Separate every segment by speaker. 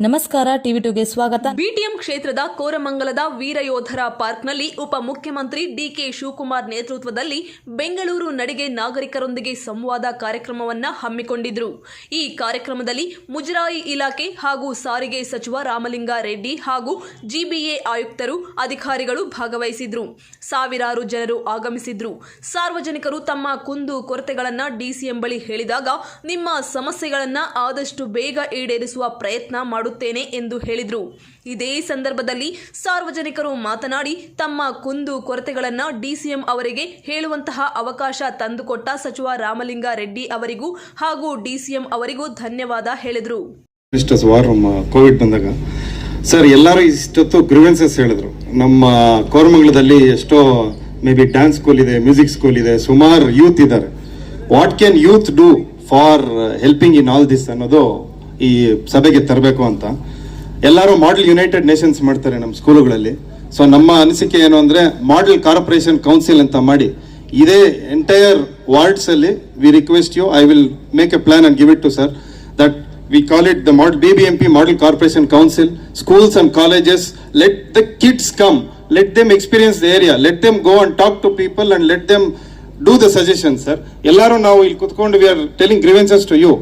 Speaker 1: ನಮಸ್ಕಾರ, ಟಿವಿ ಟುಗೆ ಸ್ವಾಗತ.
Speaker 2: ಬಿಟಿಎಂ ಕ್ಷೇತ್ರದ ಕೋರಮಂಗಲದ ವೀರಯೋಧರ ಪಾರ್ಕ್ನಲ್ಲಿ ಉಪಮುಖ್ಯಮಂತ್ರಿ ಡಿಕೆ ಶಿವಕುಮಾರ್ ನೇತೃತ್ವದಲ್ಲಿ ಬೆಂಗಳೂರು ನಡಿಗೆ ನಾಗರಿಕರೊಂದಿಗೆ ಸಂವಾದ ಕಾರ್ಯಕ್ರಮವನ್ನ ಹಮ್ಮಿಕೊಂಡಿದ್ರು. ಈ ಕಾರ್ಯಕ್ರಮದಲ್ಲಿ ಮುಜರಾಯಿ ಇಲಾಖೆ ಹಾಗೂ ಸಾರಿಗೆ ಸಚಿವ ರಾಮಲಿಂಗಾರೆಡ್ಡಿ ಹಾಗೂ ಜಿಬಿಎ ಆಯುಕ್ತರು, ಅಧಿಕಾರಿಗಳು ಭಾಗವಹಿಸಿದ್ರು. ಸಾವಿರಾರು ಜನರು ಆಗಮಿಸಿದ್ರು. ಸಾರ್ವಜನಿಕರು ತಮ್ಮ ಕುಂದು ಕೊರತೆಗಳನ್ನ ಡಿಸಿಎಂ ಬಳಿ ಹೇಳಿದಾಗ ನಿಮ್ಮ ಸಮಸ್ಯೆಗಳನ್ನ ಆದಷ್ಟು ಬೇಗ ಈಡೇರಿಸುವ ಪ್ರಯತ್ನ ಮಾಡುತ್ತೇನೆ ಎಂದು ಹೇಳಿದರು. ಇದೇ ಸಂದರ್ಭದಲ್ಲಿ ಸಾರ್ವಜನಿಕರು ಮಾತನಾಡಿ ತಮ್ಮ ಕುಂದು ಕೊರತೆಗಳನ್ನು ಡಿಸಿಎಂ ಅವರಿಗೆ ಹೇಳುವಂತಹ ಅವಕಾಶ ತಂದುಕೊಟ್ಟ ಸಚಿವ ರಾಮಲಿಂಗ ರೆಡ್ಡಿ ಅವರಿಗೂ ಹಾಗೂ ಡಿಸಿಎಂ ಅವರಿಗೂ ಧನ್ಯವಾದ ಹೇಳಿದರು.
Speaker 3: ಕೋವಿಡ್ ಬಂದಾಗ. ಸರ್, ಎಲ್ಲರೂ ಇಷ್ಟೊತ್ತು ಗ್ರಿವೆನ್ಸಸ್ ಹೇಳಿದ್ರು. ನಮ್ಮ ಕೋರಮಂಗಲದಲ್ಲಿ ಎಷ್ಟೋ ಮೇ ಬಿ ಡ್ಯಾನ್ಸ್ ಸ್ಕೂಲ್ ಇದೆ, ಮ್ಯೂಸಿಕ್ ಸ್ಕೂಲ್ ಇದೆ, ಸುಮಾರು ಯೂತ್ ಇದ್ದಾರೆ. What can youth do for helping in all this ಅನ್ನೋದು ಈ ಸಭೆಗೆ ತರಬೇಕು ಅಂತ. ಎಲ್ಲರೂ ಮಾಡೆಲ್ ಯುನೈಟೆಡ್ ನೇಷನ್ಸ್ ಮಾಡ್ತಾರೆ ನಮ್ಮ ಸ್ಕೂಲುಗಳಲ್ಲಿ ಸೊ ನಮ್ಮ ಅನಿಸಿಕೆ ಏನು ಅಂದರೆ ಮಾಡೆಲ್ ಕಾರ್ಪೊರೇಷನ್ ಕೌನ್ಸಿಲ್ ಅಂತ ಮಾಡಿ, ಇದೇ entire ವಾರ್ಡ್ಸಲ್ಲಿ we request you I will make a plan and give it to sir that we call it the mod B B M P model corporation council schools and colleges let the kids come let them experience the area let them go and talk to people and let them do the suggestion sir ಎಲ್ಲರೂ ನಾವು ಇಲ್ಲಿ ಕುತ್ಕೊಂಡು we are telling grievances to you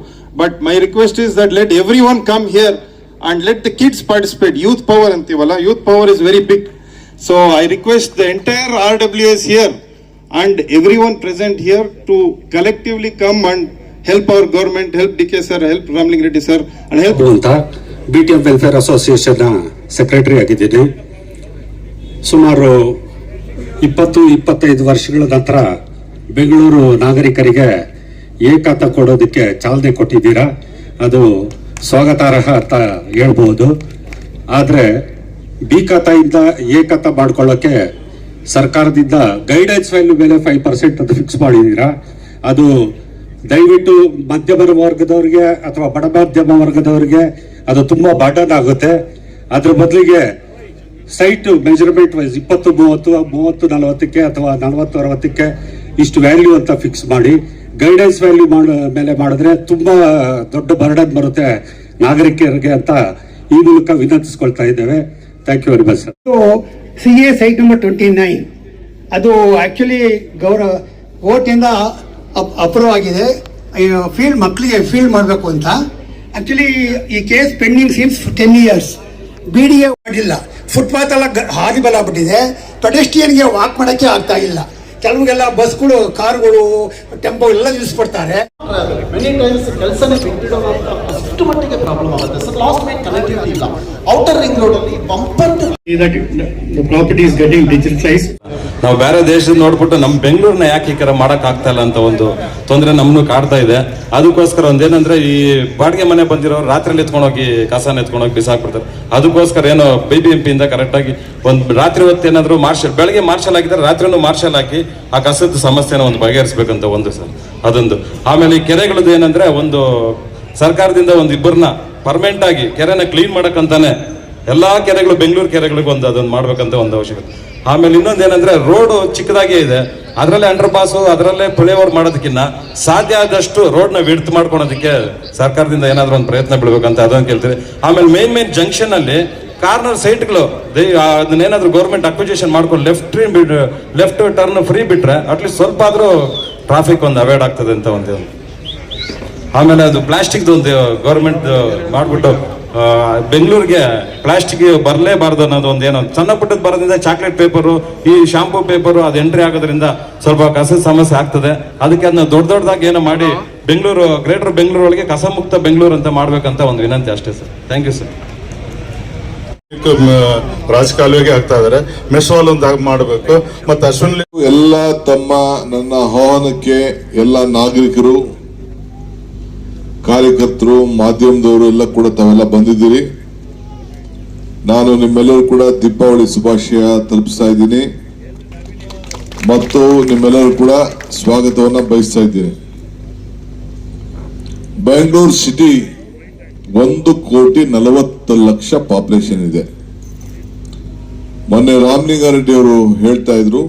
Speaker 3: but my request is that let every one come here and let the kids participate youth power ಅಂತೀವಲ್ಲ? Youth power is very big so I request the entire R W S here and every one present here to collectively come and help our government help D K sir help Ramalinga
Speaker 4: Reddy sir and help ಅಂತ B T M welfare ಅಸೋಸಿಯೇಷನ್ನ secretary ಆಗಿದ್ದೇನೆ. ಸುಮಾರು ಇಪ್ಪತ್ತು, ಇಪ್ಪತ್ತೈದು ವರ್ಷಗಳ ನಂತರ ಬೆಂಗಳೂರು ನಾಗರಿಕರಿಗೆ ಏಕಾತ ಕೊಡೋದಕ್ಕೆ ಚಾಲನೆ ಕೊಟ್ಟಿದ್ದೀರಾ? ಅದು ಸ್ವಾಗತಾರ್ಹ ಅಂತ ಹೇಳ್ಬೋದು. ಆದರೆ ಬಿ ಖಾತೆಯಿಂದ ಏಕತ ಮಾಡ್ಕೊಳ್ಳೋಕ್ಕೆ ಸರ್ಕಾರದಿಂದ ಗೈಡೆನ್ಸ್ ವ್ಯಾಲ್ಯೂ ಮೇಲೆ ಫೈವ್ ಪರ್ಸೆಂಟ್ ಅದು ಫಿಕ್ಸ್ ಮಾಡಿದ್ದೀರಾ? ಅದು ದಯವಿಟ್ಟು ಮಧ್ಯಮ ವರ್ಗದವ್ರಿಗೆ ಅಥವಾ ಬಡ ಮಧ್ಯಮ ವರ್ಗದವ್ರಿಗೆ ಅದು ತುಂಬ ಬರ್ಡನ್ ಆಗುತ್ತೆ. ಅದ್ರ ಬದಲಿಗೆ ಸೈಟ್ ಮೆಜರ್ಮೆಂಟ್ ವೈಸ್ ಇಪ್ಪತ್ತು, ಮೂವತ್ತು ಮೂವತ್ತು, ನಲವತ್ತಕ್ಕೆ ಅಥವಾ ನಲವತ್ತು, ಅರವತ್ತಕ್ಕೆ ಇಷ್ಟು ವ್ಯಾಲ್ಯೂ ಅಂತ ಫಿಕ್ಸ್ ಮಾಡಿ. ಗೈಡೆನ್ಸ್ ವ್ಯಾಲ್ಯೂ ಮಾಡ, ಮೇಲೆ ಮಾಡಿದ್ರೆ ತುಂಬಾ ದೊಡ್ಡ ಬರ್ಡನ್ ಬರುತ್ತೆ ನಾಗರಿಕರಿಗೆ ಅಂತ ಈ ಮೂಲಕ ವಿನಂತಿಸ್ಕೊಳ್ತಾ ಇದ್ದೇವೆ. Thank you very much sir
Speaker 5: C A site number twenty nine ಅದು ಆಕ್ಚುಲಿ ಗೌರವ ಕೋರ್ಟಿಂದ ಅಪ್ರೂವ್ ಆಗಿದೆ. ಫೀಲ್ ಮಕ್ಕಳಿಗೆ ಫೀಲ್ ಮಾಡಬೇಕು ಅಂತ. ಆಕ್ಚುಲಿ ಈ case pending since ten years B D A ಮಾಡಿಲ್ಲ. ಫುಟ್ಪಾತ್ ಎಲ್ಲ ಹಾದಿ ಬಲ ಬಿಟ್ಟಿದೆ ಪೆಡೆಸ್ಟಿಯನ್ಗೆ ವಾಕ್ ಮಾಡೋಕ್ಕೆ ಆಗ್ತಾ ಇಲ್ಲ. ಕೆಲವ್ರಿಗೆಲ್ಲ ಬಸ್ಗಳು ಕಾರ್ಗಳು ಟೆಂಪೋ ಎಲ್ಲ ನಿಲ್ಲಿಸ್ಬಿಡ್ತಾರೆ
Speaker 6: ಮೆನಿ ಟೈಮ್ಸ್ ಕೆಲಸನೇ ಬಿಟ್ಟಿಡುವಂತ ಅಷ್ಟು ಮಟ್ಟಿಗೆ ಪ್ರಾಬ್ಲಮ್ ಆಗುತ್ತೆ. ಸರ್ ಲಾಸ್ಟ್ ಮೈನ್ ಕನೆಕ್ಟಿವಿಟಿ ಇಲ್ಲ. ಔಟರ್ ರಿಂಗ್ ರೋಡ್ ಅಲ್ಲಿ bumper
Speaker 3: property is getting digitalized.
Speaker 7: ನಾವು ಬೇರೆ ದೇಶದ ನೋಡ್ಬಿಟ್ಟು ನಮ್ಮ ಬೆಂಗಳೂರನ್ನ ಯಾಕೆ ಈ ಥರ ಮಾಡೋಕ್ಕಾಗ್ತಾ ಇಲ್ಲ ಅಂತ ಒಂದು ತೊಂದರೆ ನಮ್ಮನ್ನು ಕಾಡ್ತಾ ಇದೆ. ಅದಕ್ಕೋಸ್ಕರ ಒಂದೇನಂದ್ರೆ ಈ ಬಾಡಿಗೆ ಮನೆ ಬಂದಿರೋರು ರಾತ್ರಿ ಎತ್ಕೊಂಡೋಗಿ ಕಸನ ಎತ್ಕೊಂಡೋಗಿ ಬಿಸಾಕ್ಬಿಡ್ತಾರೆ. ಅದಕ್ಕೋಸ್ಕರ ಏನೋ ಬಿ ಬಿ ಎಂ ಪಿ ಇಂದ ಕರೆಕ್ಟ್ ಆಗಿ ಒಂದು ರಾತ್ರಿ ಹೊತ್ತು ಮಾರ್ಷಲ್, ಬೆಳಗ್ಗೆ ಮಾರ್ಷಲ್ ಆಗಿದ್ರೆ ರಾತ್ರಿನೂ ಮಾರ್ಷಲ್ ಹಾಕಿ ಆ ಕಸದ ಸಮಸ್ಯೆನ ಒಂದು ಬಗೆಹರಿಸ್ಬೇಕಂತ ಒಂದು ಸರ್, ಅದೊಂದು. ಆಮೇಲೆ ಈ ಕೆರೆಗಳದ್ದು ಏನಂದ್ರೆ ಒಂದು ಸರ್ಕಾರದಿಂದ ಒಂದು ಇಬ್ಬರನ್ನ ಪರ್ಮನೆಂಟ್ ಆಗಿ ಕೆರೆನ ಕ್ಲೀನ್ ಮಾಡಕ್ಕಂತಾನೆ ಎಲ್ಲಾ ಕೆರೆಗಳು, ಬೆಂಗಳೂರು ಕೆರೆಗಳಿಗೆ ಒಂದು ಅದೊಂದು ಮಾಡ್ಬೇಕಂತ ಒಂದು ಅವಶ್ಯಕತೆ. ಆಮೇಲೆ ಇನ್ನೊಂದು ಏನಂದ್ರೆ ರೋಡ್ ಚಿಕ್ಕದಾಗೇ ಇದೆ. ಅದರಲ್ಲೇ ಅಂಡರ್ ಪಾಸು ಅದರಲ್ಲೇ ಫ್ಲೈಓವರ್ ಮಾಡೋದಕ್ಕಿಂತ ಸಾಧ್ಯ ಆದಷ್ಟು ರೋಡ್ನ ವಿಡ್ತ್ ಮಾಡ್ಕೊಳೋದಕ್ಕೆ ಸರ್ಕಾರದಿಂದ ಏನಾದರೂ ಒಂದು ಪ್ರಯತ್ನ ಬೀಳ್ಬೇಕಂತ ಅದನ್ನು ಕೇಳ್ತೀವಿ. ಆಮೇಲೆ ಮೇನ್ ಮೇನ್ ಜಂಕ್ಷನ್ ಅಲ್ಲಿ ಕಾರ್ನರ್ ಸೈಟ್ಗಳು ಅದನ್ನೇನಾದ್ರೂ ಗೌರ್ಮೆಂಟ್ ಅಕ್ವಿಜೇಷನ್ ಮಾಡ್ಕೊಂಡು ಲೆಫ್ಟ್ ಲೆಫ್ಟ್ ಟರ್ನ್ ಫ್ರೀ ಬಿಟ್ರೆ ಅಟ್ಲೀಸ್ಟ್ ಸ್ವಲ್ಪ ಆದ್ರೂ ಟ್ರಾಫಿಕ್ ಒಂದು ಅವಾಯ್ಡ್ ಆಗ್ತದೆ ಅಂತ ಒಂದು. ಆಮೇಲೆ ಅದು ಪ್ಲಾಸ್ಟಿಕ್ದು ಒಂದು ಗೌರ್ಮೆಂಟ್ ಮಾಡ್ಬಿಟ್ಟು ಬೆಂಗಳೂರಿಗೆ ಪ್ಲಾಸ್ಟಿಕ್ ಬರಲೇಬಾರ್ದು ಅನ್ನೋದು ಒಂದು ಏನೋ ಸಣ್ಣ ಪುಟ್ಟದ ಬರೋದ್ರಿಂದ ಚಾಕ್ಲೇಟ್ ಪೇಪರು ಈ ಶಾಂಪೂ ಪೇಪರು ಅದು ಎಂಟ್ರಿ ಆಗೋದ್ರಿಂದ ಸ್ವಲ್ಪ ಕಸದ ಸಮಸ್ಯೆ ಆಗ್ತದೆ. ಅದಕ್ಕೆ ಅದನ್ನ ದೊಡ್ಡ ದೊಡ್ಡದಾಗಿ ಏನೋ ಮಾಡಿ ಬೆಂಗಳೂರು ಗ್ರೇಟರ್ ಬೆಂಗಳೂರು ಒಳಗೆ ಕಸ ಮುಕ್ತ ಬೆಂಗಳೂರು ಅಂತ ಮಾಡ್ಬೇಕಂತ ಒಂದು ವಿನಂತಿ ಅಷ್ಟೇ ಸರ್. ಥ್ಯಾಂಕ್ ಯು ಸರ್
Speaker 8: ರಾಜಕಾಲುವೆಗೆ ಆಗ್ತಾ ಇದಾರೆ. ಮೆಸ್ವಾಲ್ ಒಂದು ಮಾಡಬೇಕು. ಮತ್ತೆ ಅಶ್ವಿನ್
Speaker 9: ಎಲ್ಲ ತಮ್ಮ ನನ್ನ ಆಹ್ವಾನಕ್ಕೆ ಎಲ್ಲ ನಾಗರಿಕರು ಕಾರ್ಯಕರ್ತರು, ಮಾಧ್ಯಮದವರು ಎಲ್ಲ ಕೂಡ ತಾವೆಲ್ಲ ಬಂದಿದ್ದೀರಿ. ನಾನು ನಿಮ್ಮೆಲ್ಲರೂ ಕೂಡ ದೀಪಾವಳಿ ಶುಭಾಶಯ ತಲುಪಿಸ್ತಾ ಇದ್ದೀನಿ. ಮತ್ತು ನಿಮ್ಮೆಲ್ಲರೂ ಕೂಡ ಸ್ವಾಗತವನ್ನು ಬಯಸ್ತಾ ಇದ್ದೀನಿ. ಬೆಂಗಳೂರು ಸಿಟಿ ಒಂದು ಕೋಟಿ ನಲವತ್ತು ಲಕ್ಷ ಪಾಪ್ಯುಲೇಷನ್ ಇದೆ. ಮೊನ್ನೆ ರಾಮಲಿಂಗಾರೆಡ್ಡಿ ಅವರು ಹೇಳ್ತಾ ಇದ್ರು,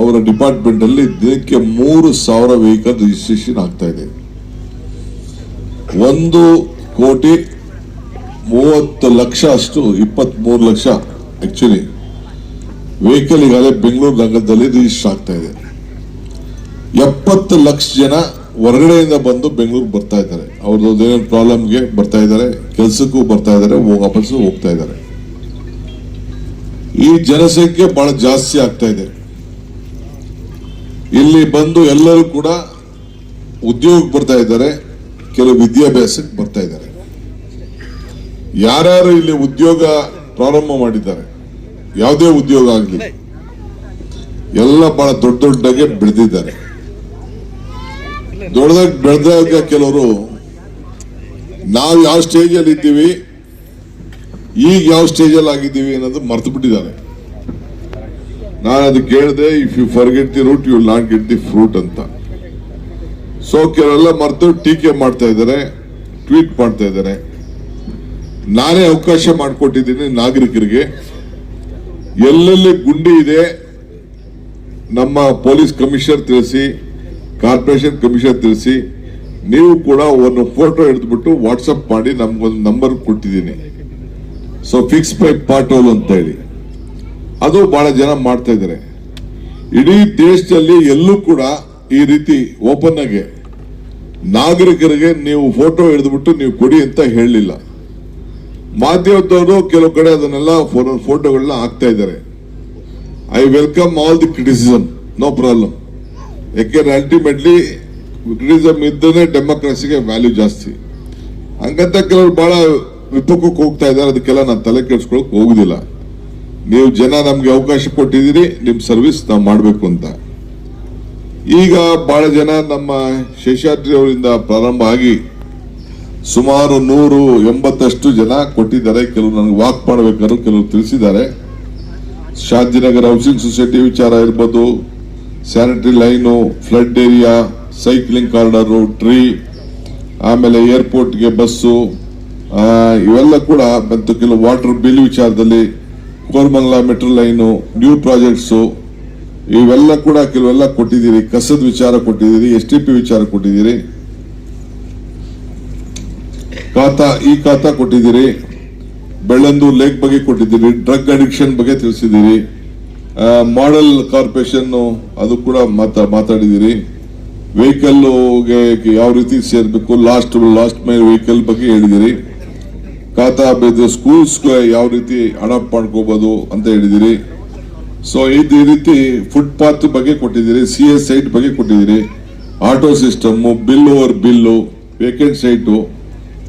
Speaker 9: ಅವರ ಡಿಪಾರ್ಟ್ಮೆಂಟ್ ಅಲ್ಲಿ ದಿನಕ್ಕೆ ಮೂರು ಸಾವಿರ ವೆಹಿಕಲ್ ರಿಜಿಸ್ಟ್ರೇಷನ್ ಆಗ್ತಾ ಇದೆ. ಒಂದು ಕೋಟಿ ಮೂವತ್ತು ಲಕ್ಷ ಅಷ್ಟು, ಇಪ್ಪತ್ಮೂರು ಲಕ್ಷ ಆಕ್ಚುಲಿ ವೆಹಿಕಲ್ ಈಗಾಗಲೇ ಬೆಂಗಳೂರು ನಗರದಲ್ಲಿ ರಿಜಿಸ್ಟರ್ ಆಗ್ತಾ ಇದೆ. ಎಪ್ಪತ್ತು ಲಕ್ಷ ಜನ ಹೊರಗಡೆಯಿಂದ ಬಂದು ಬೆಂಗಳೂರು ಬರ್ತಾ ಇದ್ದಾರೆ. ಅವ್ರದ್ದು ಏನೇನು ಪ್ರಾಬ್ಲಮ್ಗೆ ಬರ್ತಾ ಇದ್ದಾರೆ, ಕೆಲಸಕ್ಕೂ ಬರ್ತಾ ಇದ್ದಾರೆ ವಾಪಸ್ಸು ಹೋಗ್ತಾ ಇದ್ದಾರೆ. ಈ ಜನಸಂಖ್ಯೆ ಬಹಳ ಜಾಸ್ತಿ ಆಗ್ತಾ ಇದೆ. ಇಲ್ಲಿ ಬಂದು ಎಲ್ಲರೂ ಕೂಡ ಉದ್ಯೋಗಕ್ಕೆ ಬರ್ತಾ ಇದ್ದಾರೆ. ಕೆಲವು ವಿದ್ಯಾಭ್ಯಾಸಕ್ಕೆ ಬರ್ತಾ ಇದ್ದಾರೆ. ಯಾರ್ಯಾರು ಇಲ್ಲಿ ಉದ್ಯೋಗ ಪ್ರಾರಂಭ ಮಾಡಿದ್ದಾರೆ? ಯಾವುದೇ ಉದ್ಯೋಗ ಆಗಲಿ. ಎಲ್ಲ ಬಹಳ ದೊಡ್ಡ ದೊಡ್ಡಾಗೆ ಬೆಳೆದಿದ್ದಾರೆ. ದೊಡ್ಡದಾಗಿ ಬೆಳೆದಾಗ ಕೆಲವರು, ನಾವು ಯಾವ ಸ್ಟೇಜಲ್ಲಿ ಇದ್ದೀವಿ, ಈಗ ಯಾವ ಸ್ಟೇಜಲ್ಲಿ ಆಗಿದ್ದೀವಿ ಅನ್ನೋದು ಮರ್ತು ಬಿಟ್ಟಿದ್ದಾರೆ. ನಾನು ಅದಕ್ಕೆ ಹೇಳಿದೆ if you forget the root you not get the fruit ಅಂತ. ಸೊ ಮರೆತು ಟೀಕೆ ಮಾಡ್ತಾ ಇದ್ದಾರೆ, ಟ್ವೀಟ್ ಮಾಡ್ತಾ ಇದ್ದಾರೆ. ನಾನೇ ಅವಕಾಶ ಮಾಡಿಕೊಟ್ಟಿದ್ದೀನಿ ನಾಗರಿಕರಿಗೆ. ಎಲ್ಲೆಲ್ಲಿ ಗುಂಡಿ ಇದೆ, ನಮ್ಮ ಪೊಲೀಸ್ ಕಮಿಷನರ್ ತಿಳಿಸಿ, ಕಾರ್ಪೊರೇಷನ್ ಕಮಿಷನರ್ ತಿಳಿಸಿ, ನೀವು ಕೂಡ ಒಂದು ಫೋಟೋ ಹಿಡಿದ್ಬಿಟ್ಟು ವಾಟ್ಸಪ್ ಮಾಡಿ ನಮ್ಗೊಂದು ನಂಬರ್ ಕೊಟ್ಟಿದ್ದೀನಿ. ಸೊ ಫಿಕ್ಸ್ ಬೈ ಪಾಟೋಲ್ ಅಂತ ಹೇಳಿ. ಅದು ಬಹಳ ಜನ ಮಾಡ್ತಾ ಇದ್ದಾರೆ. ಇಡೀ ದೇಶದಲ್ಲಿ ಎಲ್ಲೂ ಕೂಡ ಈ ರೀತಿ ಓಪನ್ ಆಗಿ ನಾಗರಿಕರಿಗೆ ನೀವು ಫೋಟೋ ಹಿಡಿದ್ಬಿಟ್ಟು ನೀವು ಕೊಡಿ ಅಂತ ಹೇಳಲಿಲ್ಲ. ಮಾಧ್ಯಮದವರು ಕೆಲವು ಕಡೆ ಅದನ್ನೆಲ್ಲ ಫೋಟೋಗಳನ್ನ ಹಾಕ್ತಾ ಇದ್ದಾರೆ. I welcome all the criticism no problem ಯಾಕೆಂದ್ರೆ ಅಲ್ಟಿಮೇಟ್ಲಿ ಕ್ರಿಟಿಸಮ್ ಇದ್ದನೇ ಡೆಮೋಕ್ರಸಿಗೆ ವ್ಯಾಲ್ಯೂ ಜಾಸ್ತಿ. ಹಂಗಂತ ಕೆಲವರು ಬಹಳ ವಿಪಕ್ಕಕ್ಕೆ ಹೋಗ್ತಾ ಇದ್ದಾರೆ. ಅದಕ್ಕೆಲ್ಲ ನಾನು ತಲೆ ಕೆಡಿಸ್ಕೊಳಕ್ ಹೋಗುದಿಲ್ಲ. ನೀವು ಜನ ನಮ್ಗೆ ಅವಕಾಶ ಕೊಟ್ಟಿದ್ದೀರಿ ನಿಮ್ ಸರ್ವಿಸ್ ನಾವು ಮಾಡಬೇಕು ಅಂತ. ಈಗ ಬಹಳ ಜನ ನಮ್ಮ ಶೇಷಾದ್ರಿ ಅವರಿಂದ ಪ್ರಾರಂಭ ಆಗಿ ಸುಮಾರು ನೂರು ಎಂಬತ್ತಷ್ಟು ಜನ ಕೊಟ್ಟಿದ್ದಾರೆ. ಕೆಲವರು ನನಗೆ ವಾಕ್ ಮಾಡಬೇಕಾದ್ರು ಕೆಲವರು ತಿಳಿಸಿದ್ದಾರೆ. ಶಾಂತಿನಗರ ಹೌಸಿಂಗ್ ಸೊಸೈಟಿ ವಿಚಾರ ಇರ್ಬೋದು sanitary line flood area cycling corridor tree ಆಮೇಲೆ ಏರ್ಪೋರ್ಟ್ಗೆ ಬಸ್ಸು ಇವೆಲ್ಲ ಕೂಡ ಮತ್ತು ಕೆಲವು ವಾಟರ್ ಬಿಲ್ ವಿಚಾರದಲ್ಲಿ Koramangala metro line new projects ಇವೆಲ್ಲ ಕೂಡ ಕೆಲವೆಲ್ಲ ಕೊಟ್ಟಿದ್ದೀರಿ, ಕಸದ ವಿಚಾರ ಕೊಟ್ಟಿದ್ದೀರಿ, ಎಸ್ ಟಿ ಪಿ ವಿಚಾರ ಕೊಟ್ಟಿದ್ದೀರಿ. ಖಾತಾ, ಈ ಖಾತಾ ಕೊಟ್ಟಿದ್ದೀರಿ. ಬೆಳ್ಳಂದು ಲೇಕ್ ಬಗ್ಗೆ ಕೊಟ್ಟಿದ್ದೀರಿ, ಡ್ರಗ್ ಅಡಿಕ್ಷನ್ ಬಗ್ಗೆ ತಿಳಿಸಿದ್ದೀರಿ. ಮಾಡೆಲ್ ಕಾರ್ಪೊರೇಷನ್ ಅದು ಕೂಡ ಮಾತಾ, ಮಾತಾಡಿದ್ದೀರಿ. ವೆಹಿಕಲ್ಗೆ ಯಾವ ರೀತಿ ಸೇರ್ಬೇಕು, ಲಾಸ್ಟ್ ಲಾಸ್ಟ್ ಮೈಲ್ ವೆಹಿಕಲ್ ಬಗ್ಗೆ ಹೇಳಿದಿರಿ ಖಾತಾ ಸ್ಕೂಲ್ಸ್ ಯಾವ ರೀತಿ ಅಡಾಪ್ಟ್ ಮಾಡ್ಕೋಬಹುದು ಅಂತ ಹೇಳಿದಿರಿ ಸೊ ಈ ರೀತಿ ಫುಟ್ಪಾತ್ ಬಗ್ಗೆ ಕೊಟ್ಟಿದ್ದೀರಿ ಸಿ ಎಸ್ ಸೈಟ್ ಬಗ್ಗೆ ಕೊಟ್ಟಿದ್ದೀರಿ. Auto system bill over bill vacant site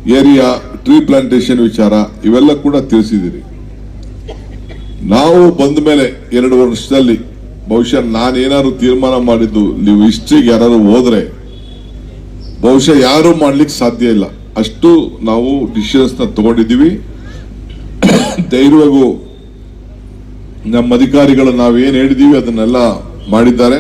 Speaker 9: area tree plantation ವಿಚಾರ, ಇವೆಲ್ಲ ಕೂಡ ತಿಳಿಸಿದ್ದೀರಿ. ನಾವು ಬಂದ ಮೇಲೆ ಎರಡು ವರ್ಷದಲ್ಲಿ, ಬಹುಶಃ ನಾನೇನಾದ್ರು ತೀರ್ಮಾನ ಮಾಡಿದ್ದು, ನೀವು ಹಿಸ್ಟ್ರಿಗೆ ಯಾರು ಹೋದ್ರೆ, ಬಹುಶಃ ಯಾರು ಮಾಡ್ಲಿಕ್ಕೆ ಸಾಧ್ಯ ಇಲ್ಲ. ಅಷ್ಟು ನಾವು ಡಿಸಿಷನ್ಸ್ನ ತಗೊಂಡಿದ್ದೀವಿ. ಧೈರ್ಯವಾಗೂ ನಮ್ಮ ಅಧಿಕಾರಿಗಳು ನಾವೇನು ಹೇಳಿದೀವಿ ಅದನ್ನೆಲ್ಲ ಮಾಡಿದ್ದಾರೆ.